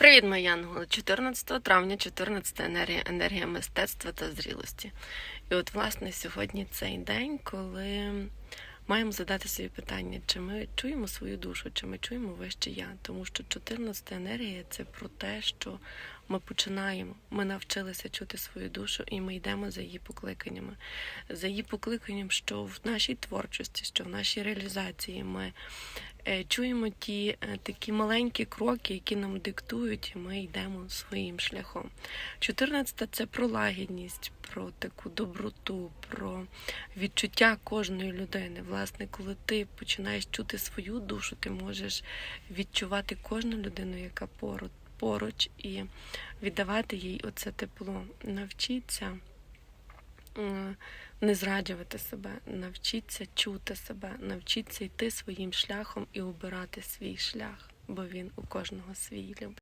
Привіт, мої янголи! 14 травня, 14 енергія, енергія мистецтва та зрілості. І от, власне, сьогодні цей день, коли маємо задати собі питання, чи ми чуємо свою душу, чи ми чуємо вище я. Тому що 14 енергія це про те, що ми починаємо. Ми навчилися чути свою душу, і ми йдемо за її покликаннями. За її покликанням, що в нашій творчості, що в нашій реалізації ми чуємо ті е, такі маленькі кроки, які нам диктують, і ми йдемо своїм шляхом. 14 це про лагідність, про таку доброту, про відчуття кожної людини. Власне, коли ти починаєш чути свою душу, ти можеш відчувати кожну людину, яка поруч, поруч і віддавати їй оце тепло. Навчіться е, не зраджувати себе, навчіться чути себе, навчіться йти своїм шляхом і обирати свій шлях, бо він у кожного свій любить.